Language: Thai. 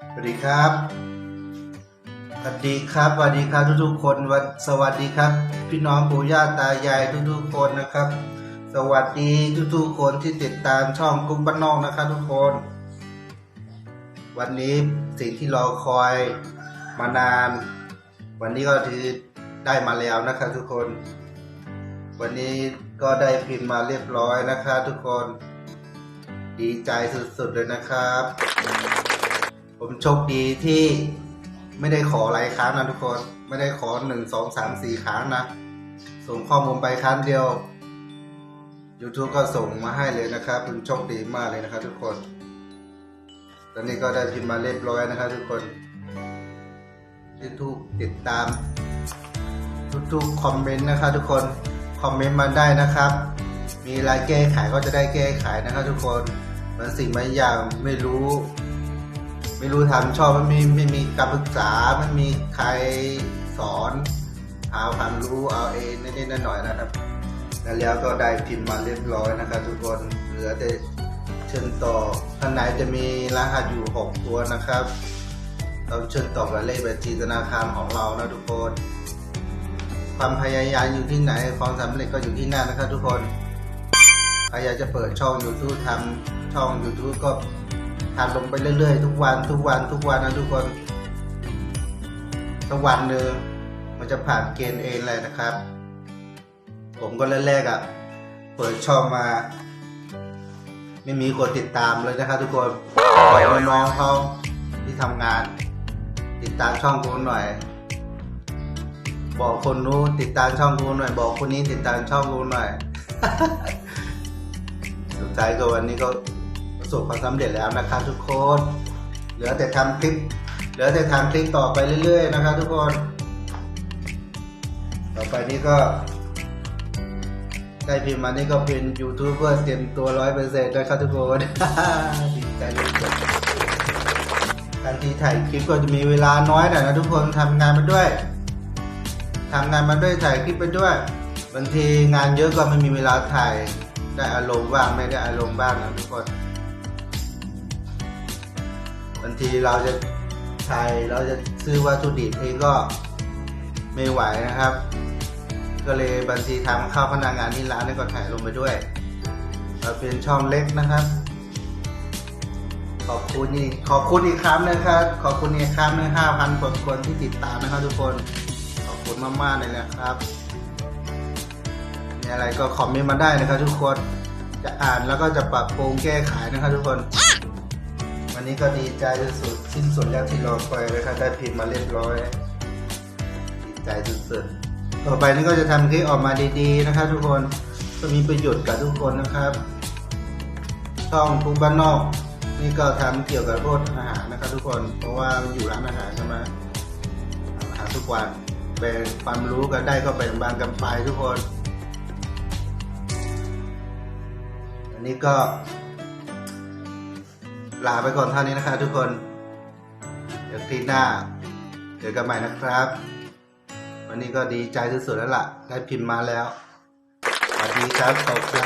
สวัสดีครับสวัสดีครับสวัสดีครับทุกๆคนวันสวัสดีครับ พี่น้องปู่ย่าตายายทุกๆคนนะครับ สวัสดีทุกๆคนที่ติดตามช่องกุ้งบ้านนอกนะครับ ทุกคน วันนี้สิ่งที่รอคอยมานาน วันนี้ก็ถือได้มาแล้วนะครับ ทุกคน วันนี้ก็ได้พิมพ์มาเรียบร้อยนะครับ ทุกคน ดีใจสุดๆเลยนะครับ ผมโชคดีที่ไม่ได้ขอหลายครั้งนะทุกคน ไม่ได้ขอหนึ่งสองสามสี่ครั้งนะ ส่งข้อมูลไปครั้งเดียว YouTube ก็ส่งมาให้เลยนะครับผมโชคดีมากเลยนะครับ ทุกคน ตอนนี้ก็ได้พิมพ์มาเรียบร้อยนะครับ ทุกคนที่ทุกติดตาม ทุกๆคอมเมนต์นะครับ ทุกคนคอมเมนต์มาได้นะครับ มีอะไรแก้ไขก็จะได้แก้ไขนะครับ ทุกคนบางสิ่งบางอย่างไม่รู้ ไม่รู้ทำชอบไม่มีไม่มีการปรึกษาไม่มีใครสอนเอาความรู้เอาเองนิดๆหน่อยๆนะครับ แล้วก็ได้พิมพ์มาเรียบร้อยนะครับ ทุกคนเหลือแต่เชิญต่อข้างในจะมีรหัสอยู่ 6 ตัวนะครับ เราเชิญต่อกับเลขบัญชีธนาคารของเรานะทุกคน ความพยายามอยู่ที่ไหนความสำเร็จก็อยู่ที่นั่นนะครับ ทุกคนใครอยากจะเปิดช่อง YouTube ทำช่อง YouTube ก็ ทำลงไปเรื่อยๆ ทุกวันทุกวันทุกวันนะทุกคนสักวันหนึ่งมันจะผ่านเกณฑ์เองเลยนะครับ ผมก็แรกๆอะ เปิดช่องมา ไม่มีคนติดตามเลยนะครับทุกคนปล่อยน้องเขาที่ทำงาน ติดตามช่องกูหน่อย บอกคนนู้นติดตามช่องกูหน่อย บอกคนนี้ติดตามช่องกูหน่อยสุดท้ายก็วันนี้ก็ ประสบความสำเร็จแล้วนะครับทุกคน เหลือแต่ทำคลิป เหลือแต่ทำคลิปต่อไปเรื่อย ๆ นะครับทุกคน ต่อไปนี้ก็ได้พิมพ์มานี่ก็เป็นยูทูบเบอร์เต็มตัวร้อยเปอร์เซ็นต์นะครับทุกคนดีใจเลยการที่ถ่ายคลิปก็จะมีเวลาน้อยหน่อยนะทุกคนทำงานมาด้วยทำงานมาด้วยถ่ายคลิปไปด้วยบางทีงานเยอะก็ไม่มีเวลาถ่ายได้อารมณ์บ้างไม่ได้อารมณ์บ้างนะทุกคนางทีเราจะถ่ายเราจะซื้อวัตถุดิบเองก็ไม่ไหวนะครับ ก็เลยบางทีทำข้าวพนักงานที่ร้านนี่ก็ถ่ายลงไปด้วยเราเป็นช่องเล็กนะครับ ขอบคุณอีกขอบคุณอีกครั้งนะครับ ขอบคุณอีกครั้งหนึ่งห้าพันคนที่ติดตามนะครับทุกคนขอบคุณมากๆเลยนะครับมีอะไรก็คอมเมนต์มาได้นะครับทุกคนจะอ่านแล้วก็จะปรับปรุงแก้ไขนะครับทุกคน นี้ก็ดีใจที่สุดสิ้นสุดแล้วที่รอคอยนะครับได้พิมพ์มาเรียบร้อย ดีใจสุดๆต่อไปนี้ก็จะทำคลิปออกมาดีๆนะครับ ทุกคนก็มีประโยชน์กับทุกคนนะครับช่องทุกบ้านนอก นี่ก็ทำเกี่ยวกับพวกอาหารนะครับ ทุกคนเพราะว่าอยู่ร้านอาหารใช่ไหมอาหารทุกวันแบ่งความรู้กันได้ก็แบ่งบานกันไปทุกคน อันนี้ก็ ลาไปก่อนเท่านี้นะครับทุกคน เดี๋ยวคลิปหน้า เจอกันใหม่นะครับ วันนี้ก็ดีใจที่สุดแล้วล่ะ ได้พิมพ์มาแล้วสวัสดีครับขอบใจ